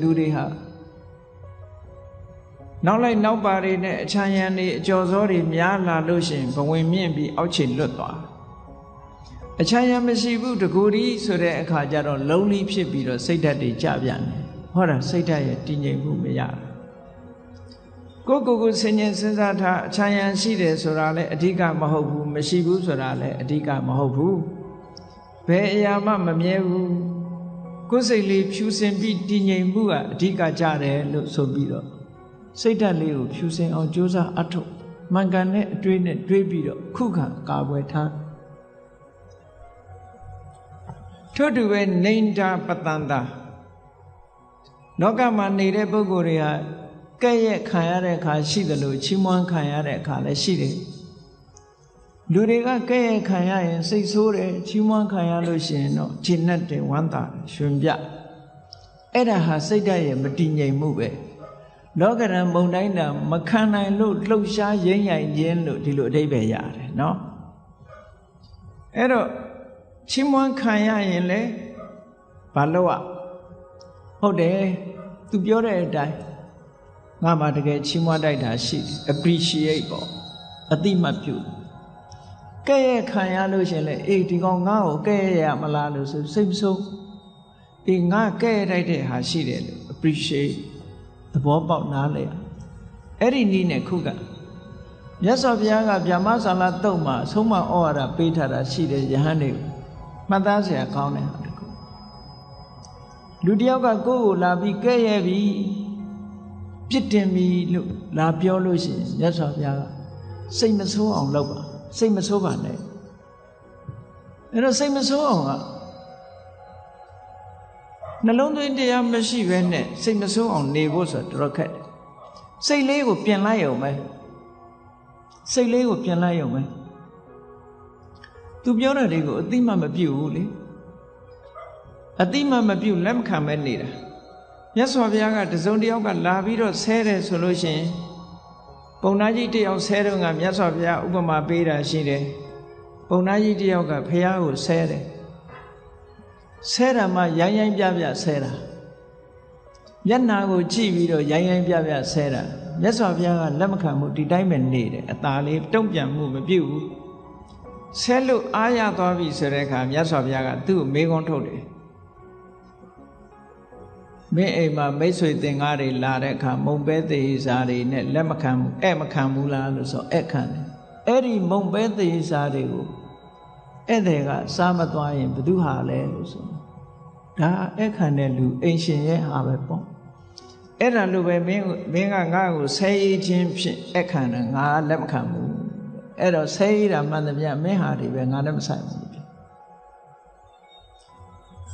လူတွေဟာနောက်လိုက်နောက်ပါတွေနဲ့အချမ်းရံတွေအကျော်စောတွေများလာလို့ရှရင်ဘဝင်မြင့်ပြီးအောက်ခြေလွတ်သွားအချမ်းရံမရှိဘူးတကူဒီဆိုတဲ့အခါကျတော့လုံးလီဖြစ်ပြီးတော့စိတ်ဓာတ်တွေကြပြန်တယ်ဟောတာစိတ်ဓာတ်ရဲ့တည်ငြိမ်မှုမရဘူးကိုယ့်ကိုယ်ကိုဆင်ញင်စဉ်းစားထားအချမ်းရံရှိတယ်ဆိုတာလည်းအဓိကမဟုတ်ဘူးမရှိဘူးဆိုတာလည်းအဓိကမဟုတ်ဘူးဘယ်အရာမှမမြဲဘူး ကိုယ်စိတ်လေးဖြူစင်ပြီးတည်ငြိမ်မှုကအဓိကကြတယ်လို့ဆိုပြီးတော့စိတ်ဓာတ်လေးကိုဖြူစင်အောင်ကြိုးစားအထောက်မှန်ကန်တဲ့အတွေးနဲ့တွေးပြီးတော့ခုခံကာကွယ်ထားထို့တူပဲနေန္ဒာပတန္တာလောကမှာနေတဲ့ပုဂ္ဂိုလ်တွေဟာကဲ့ရဲ့ခံရတဲ့အခါရှိတယ်လို့ချီးမွမ်းခံရတဲ့အခါလည်းရှိတယ် လူတွေကကဲ့ရဲ့ခံရရင်စိတ်ဆိုးတယ်ချီးမွမ်းခံရလို့ရှိရင်တော့ဂျင်းနဲ့တယ်ဝမ်းသာတယ်ရှင်ပြအဲ့ဒါဟာစိတ်ဓာတ်ရဲ့မတည်ငြိမ်မှုပဲလောကရန်မုံတိုင်းတာမခံနိုင်လို့လှုပ်ရှားရင်းရိုင်ခြင်းလို့ဒီလိုအဓိပ္ပာယ်ရတယ်နော်အဲ့တော့ချီးမွမ်းခံရရင်လေဘာလို့อ่ะဟုတ်တယ်သူပြောတဲ့အတိုင်းငါမှတကယ်ချီးမွမ်းတိုက်တာရှိတယ် appreciate ပေါ့အတိမတ်ပြု ကဲ့ရဲ့ခံရလို့ရှင်လေအေးဒီကောင်ငါ့ကိုကဲ့ရရမလားလို့ဆိုစိတ်မဆုံးအေးငါကဲ့ရလိုက်တဲ့ဟာရှိတယ်လို့ appreciate သဘောပေါက်နားလည်အဲ့ဒီနည်းနဲ့ခုကမြတ်စွာဘုရားကဗျာမဆာလာတုတ်မှာဆုံးမဩဝါဒပေးထားတာရှိတယ်ယဟန်တွေမှတ်သားစရာကောင်းတယ်ဟာတကူလူတယောက်ကကိုယ့်ကိုလာပြီးကဲ့ရဲ့ပြီးပြစ်တင်ပြီလို့လာပြောလို့ရှိရင်မြတ်စွာဘုရားကစိတ်မဆိုးအောင်လုပ်ပါ စိတ်မဆိုးပါနဲ့အဲ့တော့စိတ်မဆိုးအောင်ကနှလုံးသွင်းတရားမရှိဘဲနဲ့စိတ်မဆိုးအောင်နေဖို့ဆိုတော့တော်တော်ခက်တယ်စိတ်လေးကိုပြင်လိုက်ရုံပဲစိတ်လေးကိုပြင်လိုက်ရုံပဲသူပြောတဲ့တွေကိုအတိမမပြုတ်ဘူးလေအတိမမပြုတ်လက်မခံပဲနေတာမြတ်စွာဘုရားကတစုံတစ်ယောက်ကလာပြီးတော့ဆဲတယ်ဆိုလို့ရှိရင် ပုံနာကြီးတစ်ယောက်ဆဲတော့ကမြတ်စွာဘုရားဥပမာပေးတာရှိတယ်ပုံနာကြီးတစ်ယောက်ကဘုရားကိုဆဲတယ်ဆဲတာမှရိုင်းရိုင်းပြပြဆဲတာမျက်နာကိုကြည့်ပြီးတော့ရိုင်းရိုင်းပြပြဆဲတာမြတ်စွာဘုရားကလက်မခံမှုဒီတိုင်းပဲနေတယ်အသာလေးတုံ့ပြန်မှုမပြုတ်ဘူးဆဲလို့အားရသွားပြီဆိုတဲ့အခါမြတ်စွာဘုရားကသူ့ကိုမေးခွန်းထုတ်တယ် မင်းအိမ်မှာမိတ်ဆွေသင်္ကားတွေလာတဲ့အခါမုံပဲသေးစားတွေနဲ့လက်မခံဘူးအဲ့မခံဘူးလားလို့ဆိုအဲ့ခံတယ်အဲ့ဒီမုံပဲသေးစားတွေကိုဧည့်သည်ကစားမသွားရင်ဘသူဟာလဲလို့ဆိုဒါအဲ့ခံတဲ့လူအိမ်ရှင်ရဲ့ဟာပဲပေါ့အဲ့ဒါလိုပဲမင်းမင်းကငါ့ကိုဆဲရေးခြင်းဖြင့်အဲ့ခံတယ်ငါလက်မခံဘူးအဲ့တော့ဆဲရေးတာမှန်သမျှမင်းဟာတွေပဲငါလည်းမဆိုင်ဘူး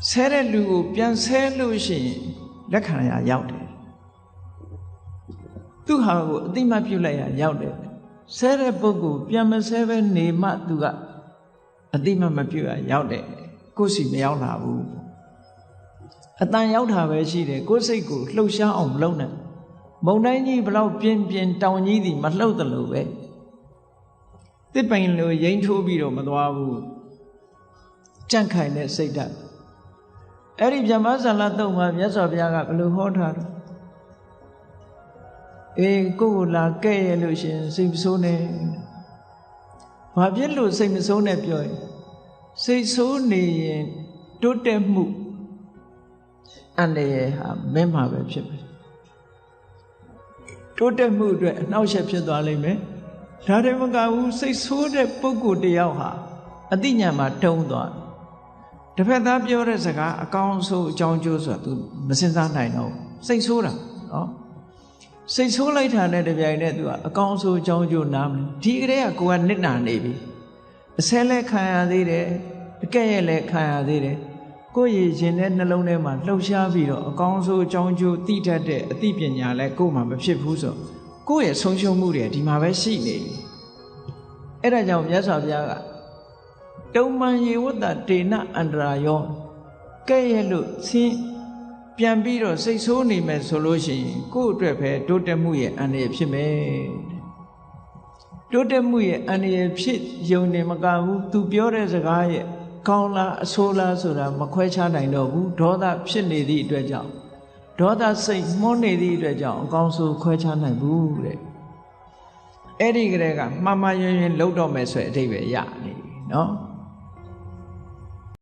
ဆဲတဲ့လူကိုပြန်ဆဲလို့ရှိရင် လက်ခံရရောက်တယ်သူဟာကိုအတိမတ်ပြုတ်လိုက်ရရောက်တယ်ဆဲတဲ့ပုဂ္ဂိုလ်ပြန်မဆဲပဲနေမှသူကအတိမတ်မပြုတ်ရရောက်တယ်ကိုယ်စီမရောက်လာဘူးအတန်ရောက်တာပဲရှိတယ်ကိုယ်စိတ်ကိုလှုပ်ရှားအောင်မလုပ်နဲ့မုံတိုင်းကြီးဘလောက်ပြင်းပြင်းတောင်ကြီးသည်မလှုပ်တယ်လို့ပဲတစ်ပိုင်လိုရိမ့်ထိုးပြီးတော့မသွားဘူးကြန့်ခိုင်တဲ့စိတ်ဓာတ် အဲ့ဒီဗြဟ္မဇာလတုံမှာမြတ်စွာဘုရားကဘယ်လိုဟောထားတော့အေးကိုယ်ကိုလာကဲ့ရလို့ရှင်စိတ်မဆိုးနဲ့ဘာဖြစ်လို့စိတ်မဆိုးနဲ့ပြောရင်စိတ်ဆိုးနေရင်တိုးတက်မှုအန္တရာယ်ဟာမင်းမှာပဲဖြစ်မယ်တိုးတက်မှုအတွက်အနှောက်အယှက်ဖြစ်သွားလိမ့်မယ်ဒါတည်းမကဘူးစိတ်ဆိုးတဲ့ပုဂ္ဂိုလ်တယောက်ဟာအတိညာမှာတုံးသွားတ စ်ဖက်သားပြောတဲ့စကားအကောင်းဆုံးအကြောင်းကျိုးဆိုတာ तू မစင်စားနိုင်တော့စိတ်ဆိုးတာနော်စိတ်ဆိုးလိုက်တာနဲ့တပြိုင်နက် तू ကအကောင်းဆုံးအကြောင်းကျိုးနားမလဲဒီကလေးကကိုယ်ကနစ်နာနေပြီအဆဲလဲခံရသေးတယ်အကဲ့ရဲ့လဲခံရသေးတယ်ကိုယ့်ရည်ရှင်တဲ့နှလုံးထဲမှာလှုပ်ရှားပြီးတော့အကောင်းဆုံးအကြောင်းကျိုးသိတတ်တဲ့အသိပညာလဲကိုယ်မှာမဖြစ်ဘူးဆိုကိုယ့်ရဲ့ဆုံးရှုံးမှုတွေဒီမှာပဲရှိနေပြီအဲ့ဒါကြောင့်မြတ်စွာဘုရားက တုံမန်ယေဝတ္တတေနအန္တရာယောကဲ့ရဲ့လို့ဆင်းပြန်ပြီးတော့စိတ်ဆိုးနေမယ်ဆိုလို့ရှိရင်ကိုယ့်အတွက်ပဲတိုးတက်မှုရဲ့အန္တရာယ်ဖြစ်မယ်တိုးတက်မှုရဲ့အန္တရာယ်ဖြစ်ယုံနေမကဘူးသူပြောတဲ့စကားရဲ့ကောင်းလားအဆိုးလားဆိုတာမခွဲခြားနိုင်တော့ဘူးဒေါသဖြစ်နေသည့်အတွက်ကြောင့်ဒေါသစိတ်မှုန်းနေသည့်အတွက်ကြောင့်အကောင်းဆုံးခွဲခြားနိုင်ဘူးတဲ့အဲ့ဒီကလေးကမှန်မှန်ရင်ရင်လှုပ်တော့မယ်ဆိုတဲ့အဓိပ္ပာယ်ရနေပြီနော်